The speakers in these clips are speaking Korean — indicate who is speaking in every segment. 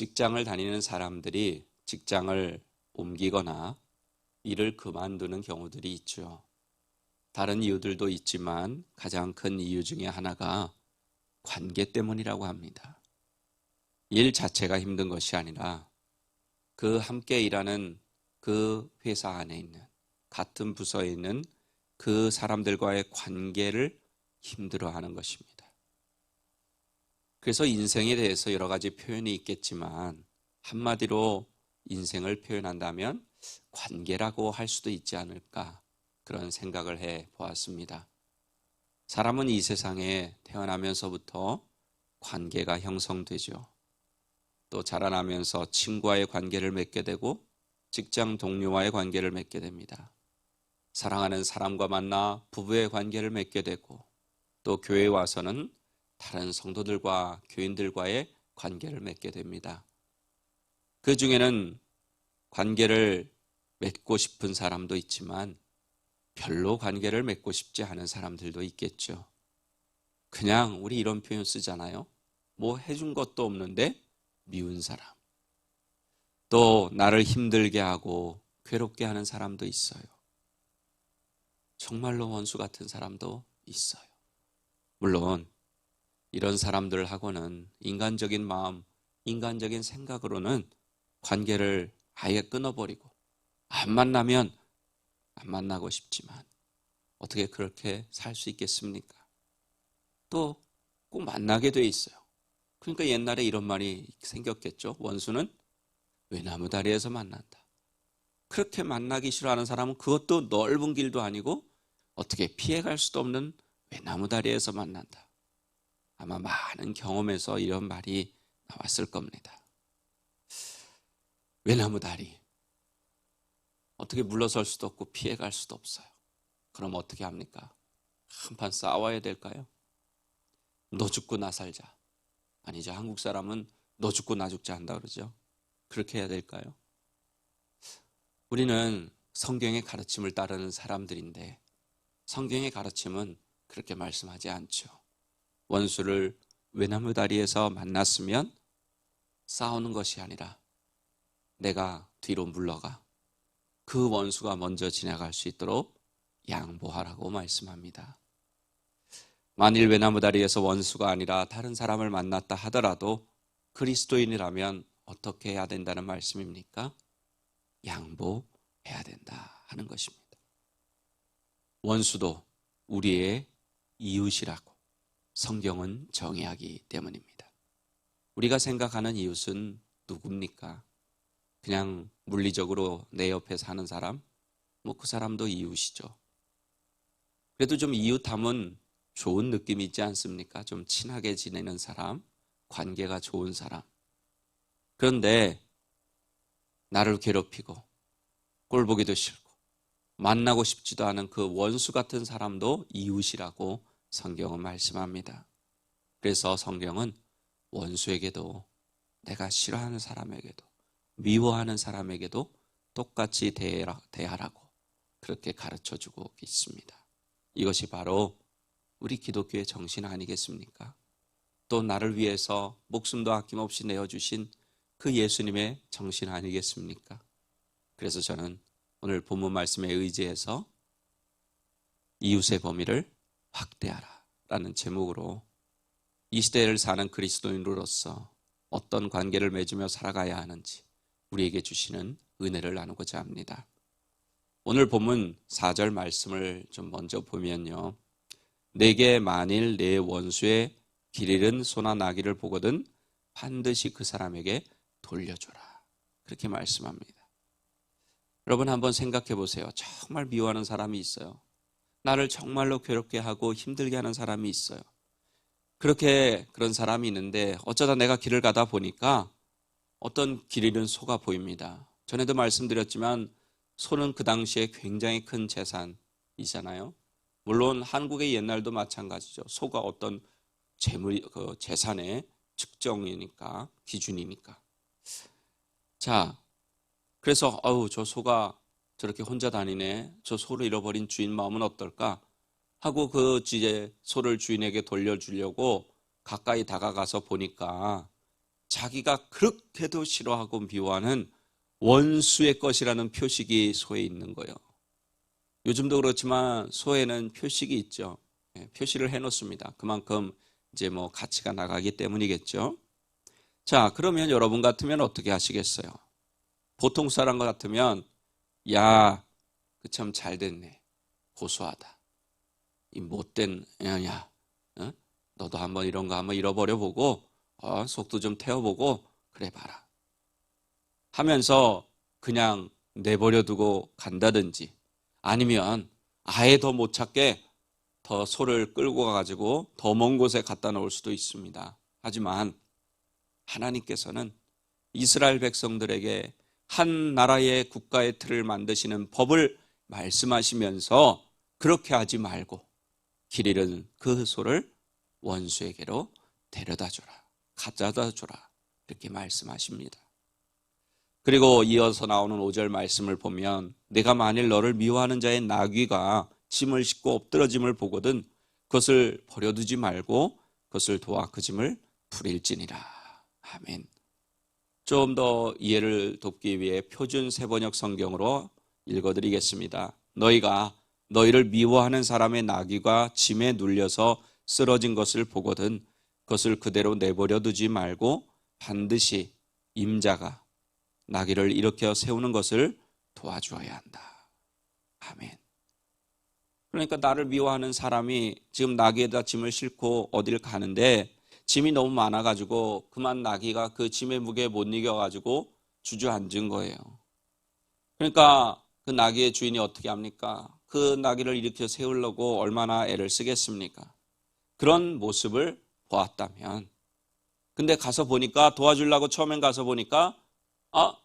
Speaker 1: 직장을 다니는 사람들이 직장을 옮기거나 일을 그만두는 경우들이 있죠. 다른 이유들도 있지만 가장 큰 이유 중에 하나가 관계 때문이라고 합니다. 일 자체가 힘든 것이 아니라 그 함께 일하는 그 회사 안에 있는 같은 부서에 있는 그 사람들과의 관계를 힘들어하는 것입니다. 그래서 인생에 대해서 여러 가지 표현이 있겠지만 한마디로 인생을 표현한다면 관계라고 할 수도 있지 않을까 그런 생각을 해 보았습니다. 사람은 이 세상에 태어나면서부터 관계가 형성되죠. 또 자라나면서 친구와의 관계를 맺게 되고 직장 동료와의 관계를 맺게 됩니다. 사랑하는 사람과 만나 부부의 관계를 맺게 되고 또 교회에 와서는 다른 성도들과 교인들과의 관계를 맺게 됩니다. 그 중에는 관계를 맺고 싶은 사람도 있지만 별로 관계를 맺고 싶지 않은 사람들도 있겠죠. 그냥 우리 이런 표현 쓰잖아요. 뭐 해준 것도 없는데 미운 사람. 또 나를 힘들게 하고 괴롭게 하는 사람도 있어요. 정말로 원수 같은 사람도 있어요. 물론 이런 사람들하고는 인간적인 마음, 인간적인 생각으로는 관계를 아예 끊어버리고 안 만나면 안 만나고 싶지만 어떻게 그렇게 살 수 있겠습니까? 또 꼭 만나게 돼 있어요. 그러니까 옛날에 이런 말이 생겼겠죠. 원수는 외나무 다리에서 만난다. 그렇게 만나기 싫어하는 사람은 그것도 넓은 길도 아니고 어떻게 피해갈 수도 없는 외나무 다리에서 만난다. 아마 많은 경험에서 이런 말이 나왔을 겁니다. 외나무 다리. 어떻게 물러설 수도 없고 피해갈 수도 없어요. 그럼 어떻게 합니까? 한판 싸워야 될까요? 너 죽고 나 살자. 아니죠. 한국 사람은 너 죽고 나 죽자 한다 그러죠. 그렇게 해야 될까요? 우리는 성경의 가르침을 따르는 사람들인데 성경의 가르침은 그렇게 말씀하지 않죠. 원수를 외나무 다리에서 만났으면 싸우는 것이 아니라 내가 뒤로 물러가 그 원수가 먼저 지나갈 수 있도록 양보하라고 말씀합니다. 만일 외나무 다리에서 원수가 아니라 다른 사람을 만났다 하더라도 그리스도인이라면 어떻게 해야 된다는 말씀입니까? 양보해야 된다 하는 것입니다. 원수도 우리의 이웃이라고 성경은 정의하기 때문입니다. 우리가 생각하는 이웃은 누굽니까? 그냥 물리적으로 내 옆에 사는 사람, 뭐 그 사람도 이웃이죠. 그래도 좀 이웃함은 좋은 느낌이 있지 않습니까? 좀 친하게 지내는 사람, 관계가 좋은 사람. 그런데 나를 괴롭히고 꼴 보기도 싫고 만나고 싶지도 않은 그 원수 같은 사람도 이웃이라고 성경은 말씀합니다. 그래서 성경은 원수에게도 내가 싫어하는 사람에게도 미워하는 사람에게도 똑같이 대하라고 그렇게 가르쳐 주고 있습니다. 이것이 바로 우리 기독교의 정신 아니겠습니까? 또 나를 위해서 목숨도 아낌없이 내어주신 그 예수님의 정신 아니겠습니까? 그래서 저는 오늘 본문 말씀에 의지해서 이웃의 범위를 확대하라 라는 제목으로 이 시대를 사는 그리스도인으로서 어떤 관계를 맺으며 살아가야 하는지 우리에게 주시는 은혜를 나누고자 합니다. 오늘 본문 4절 말씀을 좀 먼저 보면요. 내게 만일 내 원수의 길 잃은 소나 나귀를 보거든 반드시 그 사람에게 돌려줘라. 그렇게 말씀합니다. 여러분 한번 생각해 보세요. 정말 미워하는 사람이 있어요. 나를 정말로 괴롭게 하고 힘들게 하는 사람이 있어요. 그렇게 그런 사람이 있는데 어쩌다 내가 길을 가다 보니까 어떤 길 잃은 소가 보입니다. 전에도 말씀드렸지만 소는 그 당시에 굉장히 큰 재산이잖아요. 물론 한국의 옛날도 마찬가지죠. 소가 어떤 재물, 그 재산의 측정이니까, 기준이니까. 자, 그래서, 어우, 저 소가 저렇게 혼자 다니네. 저 소를 잃어버린 주인 마음은 어떨까? 하고 그 이제 소를 주인에게 돌려주려고 가까이 다가가서 보니까 자기가 그렇게도 싫어하고 미워하는 원수의 것이라는 표식이 소에 있는 거예요. 요즘도 그렇지만 소에는 표식이 있죠. 예, 표시를 해놓습니다. 그만큼 이제 뭐 가치가 나가기 때문이겠죠. 자, 그러면 여러분 같으면 어떻게 하시겠어요? 보통 사람 같으면 야, 그 참 잘 됐네. 고소하다. 이 못된 애야. 어? 너도 한번 이런 거 한번 잃어버려 보고 어, 속도 좀 태워보고 그래 봐라. 하면서 그냥 내버려 두고 간다든지 아니면 아예 더 못 찾게 더 소를 끌고 가가지고 더 먼 곳에 갖다 놓을 수도 있습니다. 하지만 하나님께서는 이스라엘 백성들에게 한 나라의 국가의 틀을 만드시는 법을 말씀하시면서 그렇게 하지 말고 길 잃은 그 소를 원수에게로 데려다 줘라. 가져다 줘라. 이렇게 말씀하십니다. 그리고 이어서 나오는 5절 말씀을 보면 내가 만일 너를 미워하는 자의 나귀가 짐을 싣고 엎드러짐을 보거든 그것을 버려두지 말고 그것을 도와 그 짐을 부릴지니라. 아멘. 좀 더 이해를 돕기 위해 표준 세번역 성경으로 읽어드리겠습니다. 너희가 너희를 미워하는 사람의 나귀가 짐에 눌려서 쓰러진 것을 보거든 그것을 그대로 내버려 두지 말고 반드시 임자가 나귀를 일으켜 세우는 것을 도와주어야 한다. 아멘. 그러니까 나를 미워하는 사람이 지금 나귀에다 짐을 싣고 어딜 가는데 짐이 너무 많아가지고 그만 나귀가 그 짐의 무게에 못 이겨가지고 주저앉은 거예요. 그러니까 그 나귀의 주인이 어떻게 합니까? 그 나귀를 일으켜 세우려고 얼마나 애를 쓰겠습니까? 그런 모습을 보았다면 근데 가서 보니까 도와주려고 처음엔 가서 보니까 아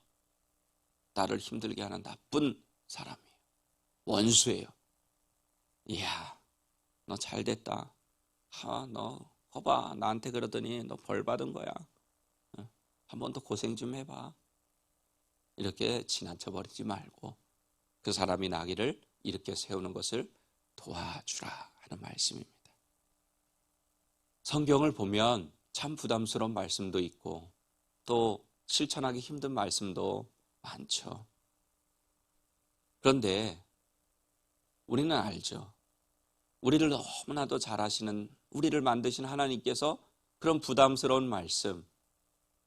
Speaker 1: 나를 힘들게 하는 나쁜 사람이에요. 원수예요. 이야 너 잘 됐다. 아, 너 거봐 나한테 그러더니 너 벌 받은 거야. 한 번 더 고생 좀 해봐. 이렇게 지나쳐 버리지 말고 그 사람이 나기를 일으켜 세우는 것을 도와주라 하는 말씀입니다. 성경을 보면 참 부담스러운 말씀도 있고 또 실천하기 힘든 말씀도 많죠. 그런데 우리는 알죠. 우리를 너무나도 잘 아시는 우리를 만드신 하나님께서 그런 부담스러운 말씀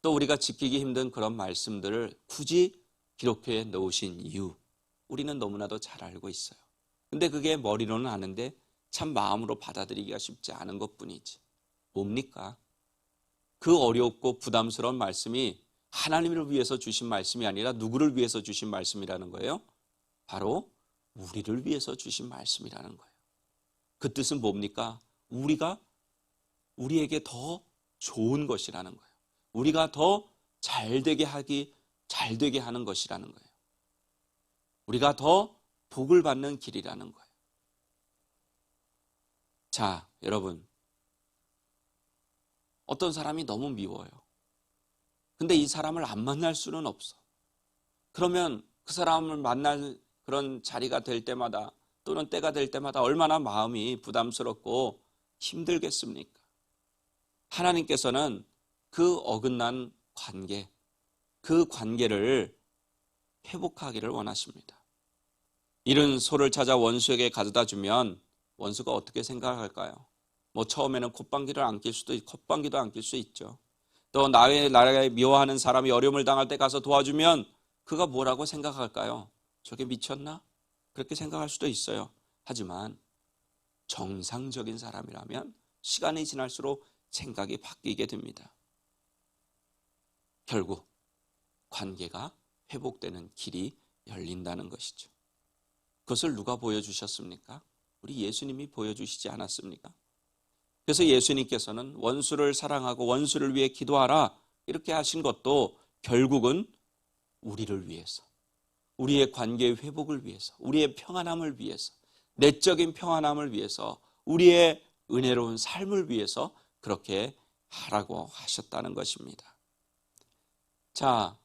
Speaker 1: 또 우리가 지키기 힘든 그런 말씀들을 굳이 기록해 놓으신 이유 우리는 너무나도 잘 알고 있어요. 근데 그게 머리로는 아는데 참 마음으로 받아들이기가 쉽지 않은 것 뿐이지. 뭡니까? 그 어렵고 부담스러운 말씀이 하나님을 위해서 주신 말씀이 아니라 누구를 위해서 주신 말씀이라는 거예요? 바로 우리를 위해서 주신 말씀이라는 거예요. 그 뜻은 뭡니까? 우리가 우리에게 더 좋은 것이라는 거예요. 우리가 더 잘되게 하기, 잘되게 하는 것이라는 거예요. 우리가 더 복을 받는 길이라는 거예요. 자, 여러분. 어떤 사람이 너무 미워요. 근데 이 사람을 안 만날 수는 없어. 그러면 그 사람을 만날 그런 자리가 될 때마다 또는 때가 될 때마다 얼마나 마음이 부담스럽고 힘들겠습니까? 하나님께서는 그 어긋난 관계, 그 관계를 회복하기를 원하십니다. 이른 소를 찾아 원수에게 가져다 주면 원수가 어떻게 생각할까요? 뭐 처음에는 콧방귀를 안 낄 수도 있고 콧방귀도 안 낄 수 있죠. 또 나의 나라에 미워하는 사람이 어려움을 당할 때 가서 도와주면 그가 뭐라고 생각할까요? 저게 미쳤나? 그렇게 생각할 수도 있어요. 하지만 정상적인 사람이라면 시간이 지날수록 생각이 바뀌게 됩니다. 결국 관계가 회복되는 길이 열린다는 것이죠. 그것을 누가 보여주셨습니까? 우리 예수님이 보여주시지 않았습니까? 그래서 예수님께서는 원수를 사랑하고 원수를 위해 기도하라 이렇게 하신 것도 결국은 우리를 위해서, 우리의 관계의 회복을 위해서, 우리의 평안함을 위해서, 내적인 평안함을 위해서, 우리의 은혜로운 삶을 위해서 그렇게 하라고 하셨다는 것입니다. 자,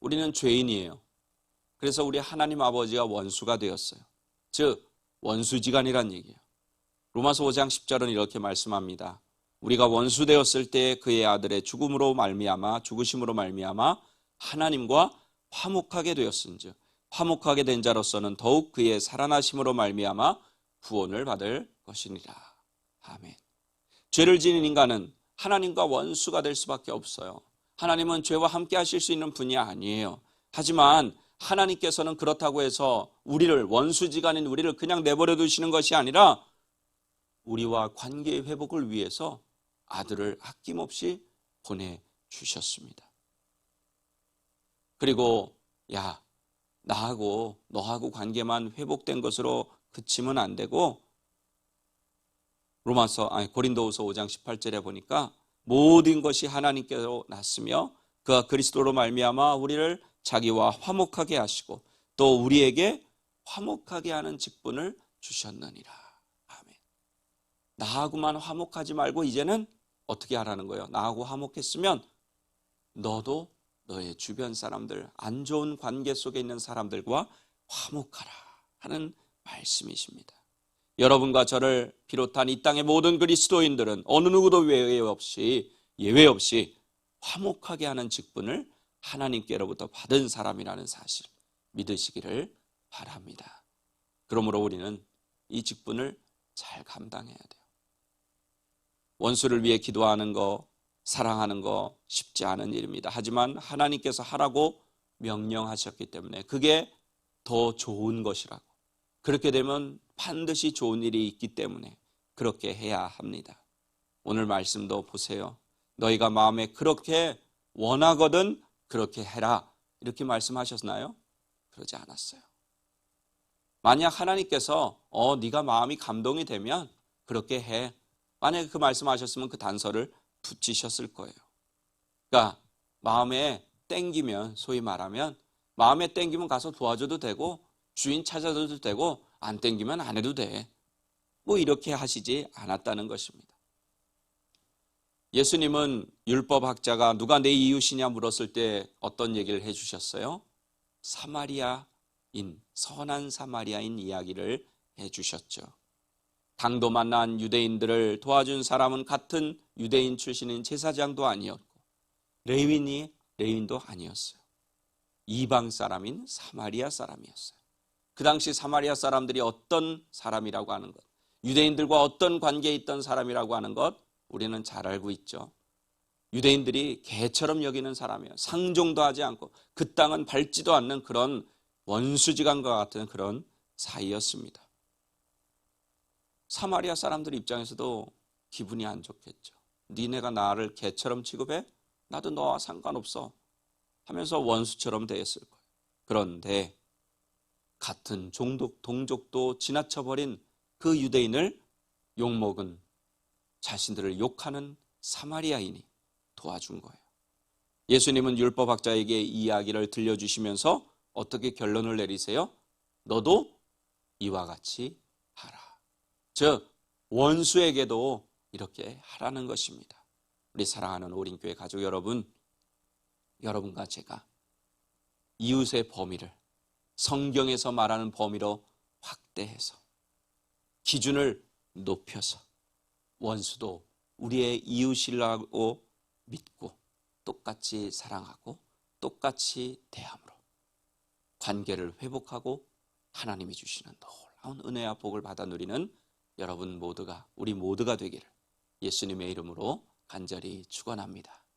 Speaker 1: 우리는 죄인이에요. 그래서 우리 하나님 아버지가 원수가 되었어요. 즉, 원수지간이란 얘기예요. 로마서 5장 10절은 이렇게 말씀합니다. 우리가 원수 되었을 때 그의 아들의 죽음으로 말미암아 죽으심으로 말미암아 하나님과 화목하게 되었은즉 화목하게 된 자로서는 더욱 그의 살아나심으로 말미암아 구원을 받을 것이니라. 아멘. 죄를 지닌 인간은 하나님과 원수가 될 수밖에 없어요. 하나님은 죄와 함께 하실 수 있는 분이 아니에요. 하지만 하나님께서는 그렇다고 해서 우리를 원수지간인 우리를 그냥 내버려 두시는 것이 아니라 우리와 관계의 회복을 위해서 아들을 아낌없이 보내 주셨습니다. 그리고 야 나하고 너하고 관계만 회복된 것으로 그치면 안 되고 로마서 아니 고린도후서 5장 18절에 보니까 모든 것이 하나님께로 났으며 그가 그리스도로 말미암아 우리를 자기와 화목하게 하시고 또 우리에게 화목하게 하는 직분을 주셨느니라. 아멘. 나하고만 화목하지 말고 이제는 어떻게 하라는 거예요? 나하고 화목했으면 너도 너의 주변 사람들, 안 좋은 관계 속에 있는 사람들과 화목하라 하는 말씀이십니다. 여러분과 저를 비롯한 이 땅의 모든 그리스도인들은 어느 누구도 예외 없이 예외 없이 화목하게 하는 직분을 하나님께로부터 받은 사람이라는 사실 믿으시기를 바랍니다. 그러므로 우리는 이 직분을 잘 감당해야 돼요. 원수를 위해 기도하는 거, 사랑하는 거 쉽지 않은 일입니다. 하지만 하나님께서 하라고 명령하셨기 때문에 그게 더 좋은 것이라고. 그렇게 되면 반드시 좋은 일이 있기 때문에 그렇게 해야 합니다. 오늘 말씀도 보세요. 너희가 마음에 그렇게 원하거든 그렇게 해라. 이렇게 말씀하셨나요? 그러지 않았어요. 만약 하나님께서 어 네가 마음이 감동이 되면 그렇게 해. 만약에 그 말씀하셨으면 그 단서를 붙이셨을 거예요. 그러니까 마음에 땡기면 소위 말하면 마음에 땡기면 가서 도와줘도 되고 주인 찾아줘도 되고 안 땡기면 안 해도 돼. 뭐 이렇게 하시지 않았다는 것입니다. 예수님은 율법학자가 누가 내 이웃이냐 물었을 때 어떤 얘기를 해주셨어요? 사마리아인, 선한 사마리아인 이야기를 해주셨죠. 당도 만난 유대인들을 도와준 사람은 같은 유대인 출신인 제사장도 아니었고, 레윈이 레윈도 아니었어요. 이방 사람인 사마리아 사람이었어요. 그 당시 사마리아 사람들이 어떤 사람이라고 하는 것, 유대인들과 어떤 관계에 있던 사람이라고 하는 것, 우리는 잘 알고 있죠. 유대인들이 개처럼 여기는 사람이에요. 상종도 하지 않고 그 땅은 밟지도 않는 그런 원수지간과 같은 그런 사이였습니다. 사마리아 사람들 입장에서도 기분이 안 좋겠죠. 니네가 나를 개처럼 취급해? 나도 너와 상관없어. 하면서 원수처럼 대했을 거예요. 그런데 같은 종족, 동족도 지나쳐버린 그 유대인을 욕먹은 자신들을 욕하는 사마리아인이 도와준 거예요. 예수님은 율법학자에게 이 이야기를 들려주시면서 어떻게 결론을 내리세요? 너도 이와 같이 하라. 즉, 원수에게도 이렇게 하라는 것입니다. 우리 사랑하는 오린교회 가족 여러분, 여러분과 제가 이웃의 범위를 성경에서 말하는 범위로 확대해서 기준을 높여서 원수도 우리의 이웃이라고 믿고 똑같이 사랑하고 똑같이 대함으로 관계를 회복하고 하나님이 주시는 놀라운 은혜와 복을 받아 누리는 여러분 모두가 우리 모두가 되기를 예수님의 이름으로 간절히 축원합니다.